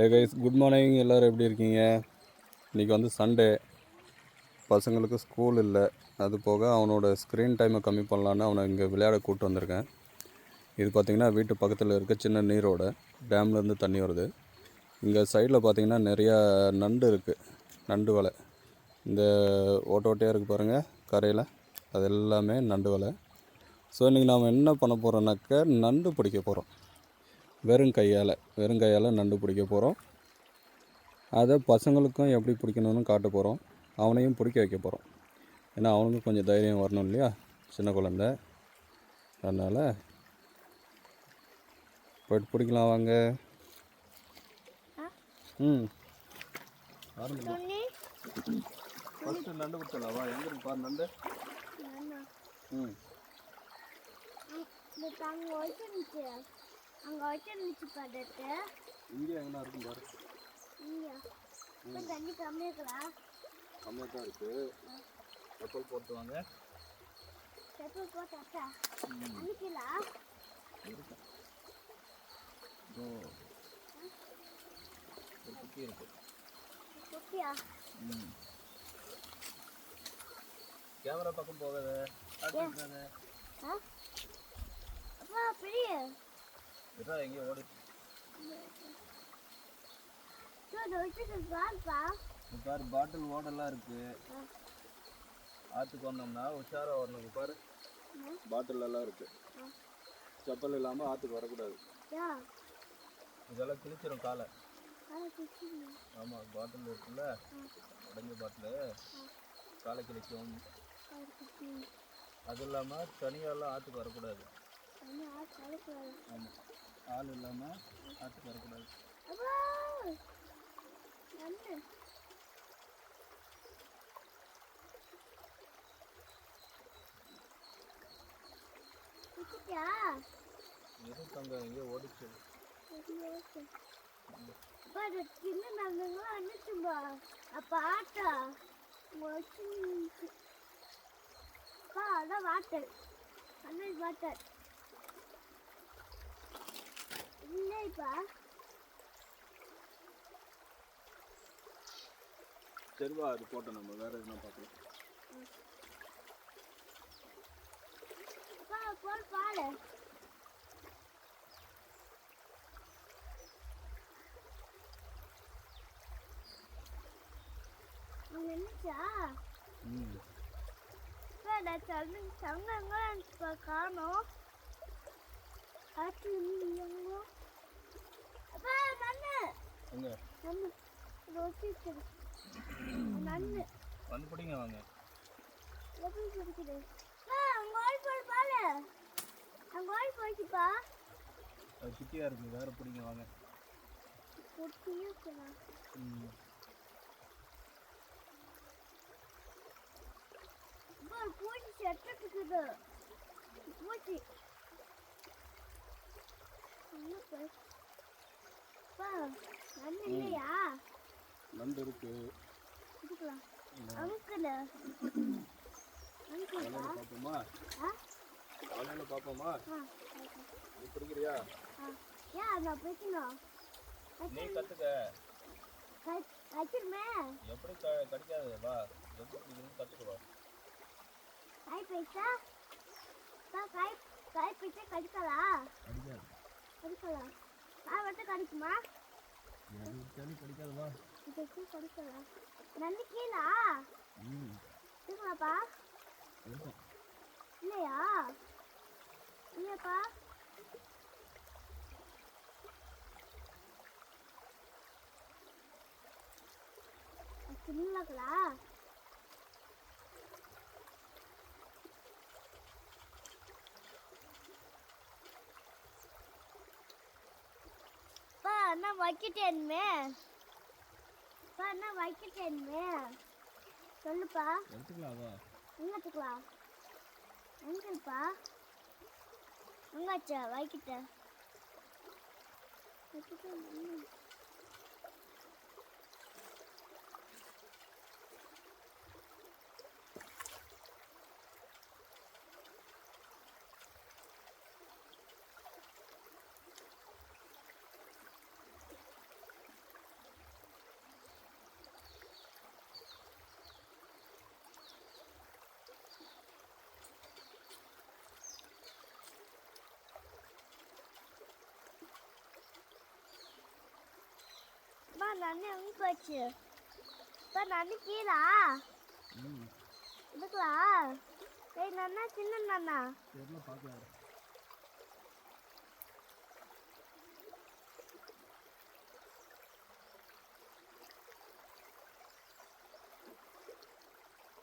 ஏ guys good morning எல்லோரும் எப்படி இருக்கீங்க? இன்றைக்கி வந்து சண்டே பசங்களுக்கு ஸ்கூல் இல்லை. அது போக அவனோட ஸ்க்ரீன் டைமை கம்மி பண்ணலான்னு அவனை இங்கே விளையாட கூப்பிட்டு வந்திருக்கேன். இது பார்த்திங்கன்னா வீட்டு பக்கத்தில் இருக்க சின்ன நீரோட டேம்லேருந்து தண்ணி வருது. இங்கே சைடில் பார்த்திங்கன்னா நிறையா நண்டு இருக்குது நண்டு வலை. இந்த ஓட்ட ஓட்டையாக இருக்குது பாருங்கள் கரையில். அது எல்லாமே நண்டு வலை. ஸோ இன்றைக்கி நாம் என்ன பண்ண போகிறோன்னாக்க நண்டு பிடிக்க போகிறோம் வெறும் கையால் வெறும் கையால் நண்டு பிடிக்க போகிறோம். அதை பசங்களுக்கும் எப்படி பிடிக்கணும்னு காட்ட போகிறோம். அவனையும் பிடிக்க வைக்க போகிறோம். ஏன்னா அவனுக்கும் கொஞ்சம் தைரியம் வரணும் இல்லையா? சின்ன குழந்த. அதனால் போயிட்டு பிடிக்கலாம் வாங்க. ம். ஃபஸ்ட்டு நண்டு பிடிச்சலாவா எங்கே பாரு நண்டு. ம். அங்கே வச்சிருந்துச்சு பார்த்துட்டு இங்கே எங்கன்னா இருக்கும் பாரு. இங்கே இப்போ தண்ணி கம்மியாக இருக்குதா? கம்மியாக தான் இருக்குது கப்பல் போட்டு வாங்க. செப்பல் போட்டாச்சா ஒரு குட்டி இருக்குது குட்டியா ம். கேமரா பக்கம் போகாத. ஆ? அப்பா பெரிய. இதான் எங்கேயும் ஓடி பாரு பாட்டில் ஓடெல்லாம் இருக்கு. ஆற்றுக்கு வந்தோம்னா உஷாரா வரணும் பாரு. பாட்டில் எல்லாம் இருக்கு. செப்பல் இல்லாமல் ஆற்றுக்கு வரக்கூடாது. இதெல்லாம் கிழிச்சிரும் காலை. ஆமாம் பாட்டில் இருக்குல்ல? உடஞ்ச பாட்டில் காலை கிழிக்கும். அதை இல்லாமல் தனியாலாம் ஆற்றுக்கு வரக்கூடாது. ஆமாம் ஆள் இல்லாமல் ஆற்றுக்கு வரக்கூடாது. எதுவும் தங்க? எங்கேயோ ஓடிச்சு. சின்ன நண்டுங்களாம் வந்துச்சுப்பா அப்போ ஆட்டா அதான் வாட்டர். அண்ணன் வாட்டர். இல்லைப்பா. சரிவா அது போட்டோம் நம்ம. வேற எதுனா பார்க்கலாம். போல். பாரு என்னச்சா? ம். அப்பா நான் சங்க சங்கங்க இப்போ காணோம் எங்கோ அப்பா நன்னு எங்க நன்னு ரோட்டி நன்னு வந்து பிடிங்க வாங்க. அது குட்டியாக இருக்குது வேற பிடிங்க வாங்க. ம். பூச்சி. செத்துட்டுக்குது பூச்சி பா நண்டு இருக்கு. பார்ப்போமா? காலையில் பார்ப்போமா? நீ பிடிக்கிறியா பிடிக்கணும் நீ கற்றுக்க வச்சிருமே எப்படி கடிக்காது வா. எப்படி காய் பைசா? காய் காய் பைசா கடிக்கலா கடிக்காது. கடிக்கலாம். காய் மட்டும் கடிக்குமா? நண்டு கீழா? ம். இருக்குமாப்பா? இருக்கும் இல்லையா? இல்லையாப்பா? சின்னங்களா பா அண்ணா வைக்கிட்டேன்மே. பா அண்ணா வைக்கிட்டேன்மே? சொல்லுப்பா. எடுத்துக்கலாம் வா. எங்கத்துக்கலாம் எங்கப்பா? எங்காச்சா வைக்கிட்ட. வைக்கிட்ட நன்னு எங்க போச்சு? இப்போ நன்னு கீழா. இதுக்குலா? ஏய் நன்னா சின்ன நன்னா தெரியல பார்க்கலாம்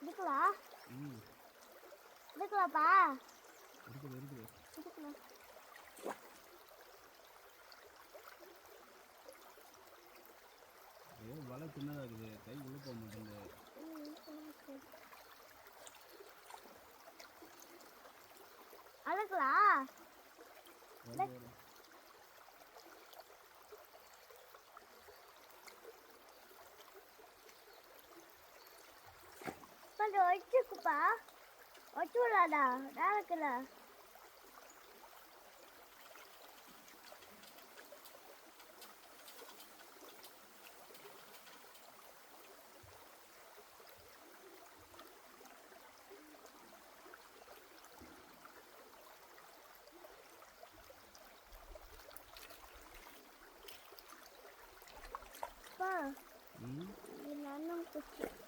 இதுக்குலா? இதுக்குலாப்பா இருக்குது இருக்குது இதுக்குலா ஏதோ வலை சின்னதாக இருக்குது கை உள்ளே போக மாட்டேங்குது. அதுக்குலா கொஞ்சம் வச்சுக்குப்பா. வச்சு விடாதா? டேரக்டில் அப்பா ம் இது நன்னும் குச்சி நன்னு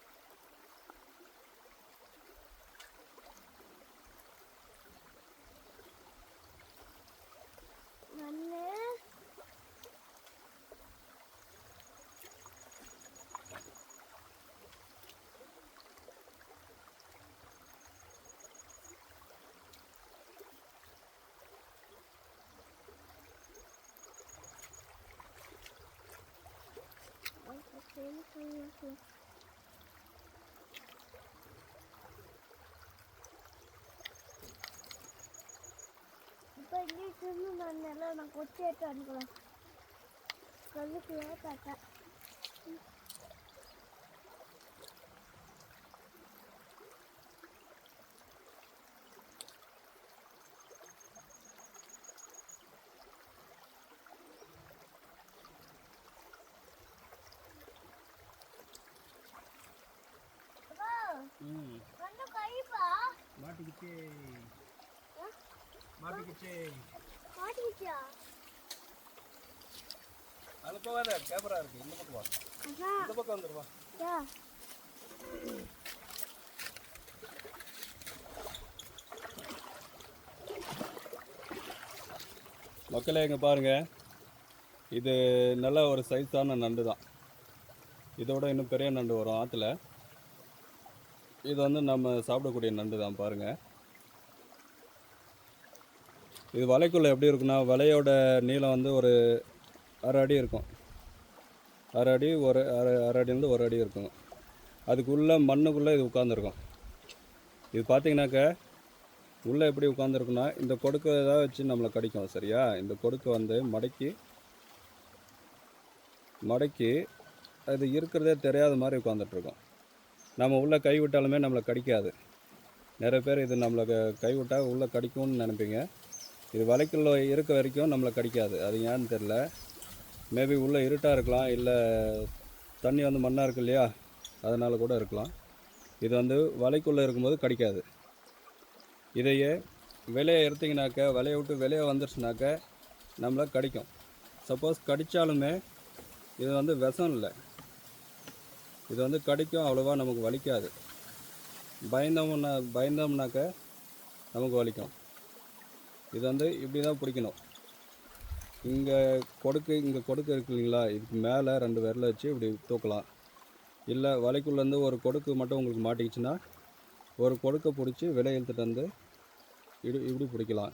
இப்போ இங்கிலீஷ் நான் நல்லா நான் கொச்சி எடுத்து அனுப்பலாம் கல்லுக்கு காட்டா ம் கண்ணு கழிப்பா மாட்டிக்கிச்சே மாட்டிக்கிச்சே மாட்டிக்கிச்சியா அதில் போகாத கேமரா இருக்குது இந்த பக்கம் வா. அதான் இந்த பக்கம் வந்துடுவா யா. மக்களே இங்கே பாருங்கள் இது நல்ல ஒரு சைஸான நண்டு தான். இதோட இன்னும் பெரிய நண்டு வரும் ஆற்றுல இது வந்து நம்ம சாப்பிடக்கூடிய நண்டு தான் பாருங்கள் இது வலைக்குள்ளே எப்படி இருக்குன்னா வலையோட நீளம் வந்து ஒரு அரை அடி இருக்கும். அரை அடி ஒரு அரை அரை அடிலேருந்து ஒரு அடி இருக்கும். அதுக்குள்ளே மண்ணுக்குள்ளே இது உட்காந்துருக்கும் இது பார்த்தீங்கன்னாக்க உள்ளே எப்படி உட்காந்துருக்குன்னா இந்த கொடுக்க தான் வச்சு நம்மளை கடிக்கும் சரியா? இந்த கொடுக்க வந்து மடக்கி மடக்கி அது இருக்கிறதே தெரியாத மாதிரி உட்காந்துட்ருக்கோம் நம்ம உள்ளே கை விட்டாலுமே நம்மளை கடிக்காது. நிறைய பேர் இது நம்மளை கை விட்டால் உள்ளே கடிக்கும்னு நினைப்பீங்க. இது வலைக்குள்ள இருக்க வரைக்கும் நம்மளை கடிக்காது. அது ஏன்னு தெரில மேபி உள்ளே இருட்டாக இருக்கலாம். இல்லை தண்ணி வந்து மண்ணாக இருக்கு இல்லையா? அதனால் கூட இருக்கலாம். இது வந்து வலைக்குள்ளே இருக்கும்போது கடிக்காது. இதையே விலையை எடுத்திங்கனாக்க வலையை விட்டு வெளியே வந்துருச்சுனாக்க நம்மளை கடிக்கும். சப்போஸ் கடித்தாலுமே இது வந்து விஷம் இல்லை. இது வந்து கடிக்கும் அவ்வளோவா நமக்கு வலிக்காது. பயந்தோம்னா பயந்தோம்னாக்க நமக்கு வலிக்கும். இது வந்து இப்படி தான் பிடிக்கணும். இங்கே கொடுக்கு இங்கே கொடுக்கு இருக்கு இல்லைங்களா? இதுக்கு மேலே ரெண்டு விரல வச்சு இப்படி தூக்கலாம். இல்லை வலைக்குள்ளேருந்து ஒரு கொடுக்கு மட்டும் உங்களுக்கு மாட்டிக்கிச்சுன்னா ஒரு கொடுக்கை பிடிச்சி விலை இழுத்துட்டு வந்து இடு இப்படி பிடிக்கலாம்.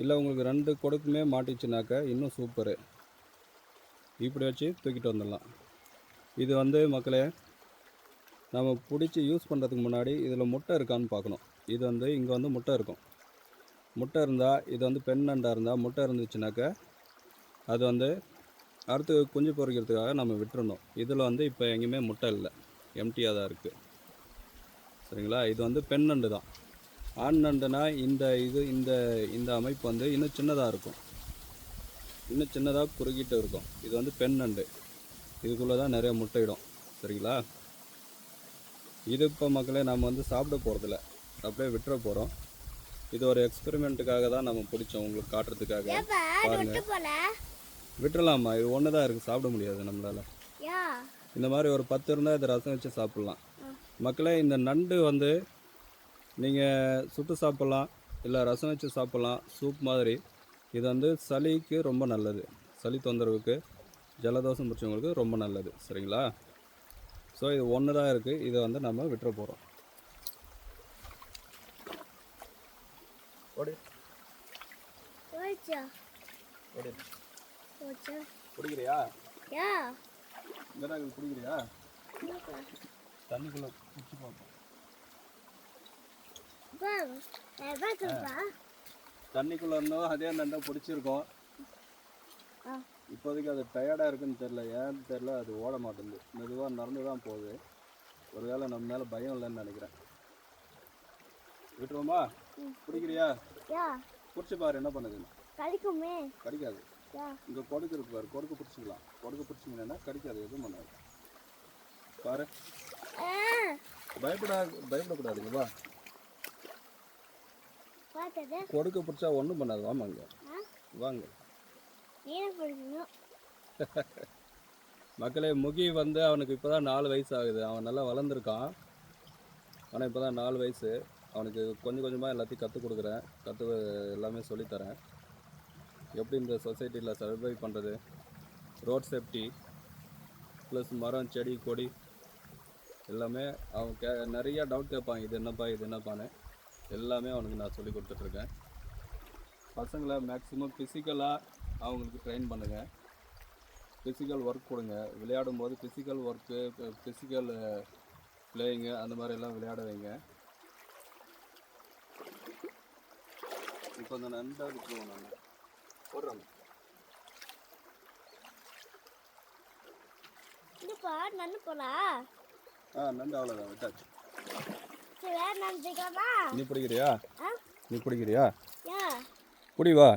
இல்லை உங்களுக்கு ரெண்டு கொடுக்குமே மாட்டிச்சுனாக்க இன்னும் சூப்பரு இப்படி வச்சு தூக்கிட்டு வந்துடலாம். இது வந்து மக்களே நம்ம பிடிச்சி யூஸ் பண்ணுறதுக்கு முன்னாடி இதில் முட்டை இருக்கான்னு பார்க்கணும். இது வந்து இங்கே வந்து முட்டை இருக்கும். முட்டை இருந்தால் இது வந்து பெண் நண்டாக இருந்தால் முட்டை இருந்துச்சுனாக்கா அது வந்து அடுத்து குஞ்சு பொறிக்கிறதுக்காக நம்ம விட்டுறணும். இதில் வந்து இப்போ எங்கேயுமே முட்டை இல்லை. எம்டியாக தான் இருக்குது சரிங்களா? இது வந்து பெண் நண்டு தான். ஆண் நண்டுனா இந்த இது இந்த இந்த அமைப்பு வந்து இன்னும் சின்னதாக இருக்கும். இன்னும் சின்னதாக குறுக்கிட்டு இருக்கும். இது வந்து பெண் நண்டு இதுக்குள்ளே தான் நிறைய முட்டையிடும். சரிங்களா? இது இப்போ மக்களே நம்ம வந்து சாப்பிட போகிறதில்ல அப்படியே விட்டுற போகிறோம் இது ஒரு எக்ஸ்பெரிமெண்ட்டுக்காக தான் நம்ம பிடிச்சோம். உங்களுக்கு காட்டுறதுக்காக. பாருங்க. விட்டு போல? விட்டுறலாம்மா. இது ஒன்று தான் இருக்குது சாப்பிட முடியாது நம்மளால். இந்த மாதிரி ஒரு பத்து இருந்தால் இதை ரசம் வச்சு சாப்பிட்லாம். மக்களே இந்த நண்டு வந்து நீங்கள் சுட்டு சாப்பிட்லாம். இல்லை ரசம் வச்சு சாப்பிட்லாம். சூப் மாதிரி. இது வந்து சளிக்கு ரொம்ப நல்லது. சளி தொந்தரவுக்கு ஜலதோஷம் பிடிச்சவங்களுக்கு ரொம்ப நல்லது. சரிங்களா? ஸோ இது ஒன்று தான் இருக்குது இதை வந்து நம்ம விட்டுற போகிறோம் ஓடி. ஓடி. பிடிக்கிறியா யா. இந்த பிடிக்கிறியா தண்ணிக்குள்ளே பார்ப்போம் தண்ணிக்குள்ளே இருந்தோம் அதே நண்டை பிடிச்சிருக்கோம். இப்போதைக்கு அது டயர்டாக இருக்குன்னு தெரில ஏன்னு தெரில அது ஓட மாட்டேங்குது. மெதுவாக நடந்து தான் போகுது. ஒருவேளை நம்ம மேலே பயம் இல்லைன்னு நினைக்கிறேன். விட்டுருவோமா? பிடிக்கிறியா யா. பிடிச்சி பாரு என்ன பண்ணுதுன்னு கடிக்குமே. கடிக்காது. யா. இங்கே கொடுக்கு இருக்கு பாரு கொடுக்கு பிடிச்சிக்கலாம். கொடுக்கு பிடிச்சிங்கன்னா கடிக்காது எதுவும் பண்ணாது. பாரு. பயப்படா பயப்படக்கூடாதுங்க வா. கொடுக்க பிடிச்சா ஒன்றும் பண்ணாது வாமா இங்கே. ஆ. வாங்க. மக்களே முகி வந்து அவனுக்கு இப்போ தான் நாலு வயசு ஆகுது. அவன் நல்லா வளர்ந்துருக்கான். ஆனால் இப்போ தான் நாலு வயசு. அவனுக்கு கொஞ்சம் கொஞ்சமாக எல்லாத்தையும் கற்றுக் கொடுக்குறேன். கற்று எல்லாமே சொல்லித்தரேன். எப்படி இந்த சொசைட்டியில் சர்வை பண்ணுறது ரோட் சேஃப்டி ப்ளஸ் மரம் செடி கொடி எல்லாமே அவன் கே நிறையா டவுட் கேட்பான் இது என்னப்பா இது என்னப்பான்னு எல்லாமே அவனுக்கு நான் சொல்லி கொடுத்துட்ருக்கேன் பசங்களை மேக்ஸிமம் ஃபிசிக்கலாக அவங்களுக்கு ட்ரெயின் பண்ணுங்கள் ஃபிசிக்கல் ஒர்க் கொடுங்க. விளையாடும் போது ஃபிசிக்கல் ஒர்க்கு ஃபிசிக்கல் பிளேயிங்கு அந்த மாதிரி எல்லாம் விளையாட வைங்க. நண்டா விட்டுருவோம் நான் போடுறோம் இதுப்பா நன்னு போலா? ஆ நண்டு அவ்வளோதான் விட்டாச்சு. சரி வேற நினைச்சிக்கலாமா நீ பிடிக்கிறியா? நீ பிடிக்கிறியா? பிடி வா.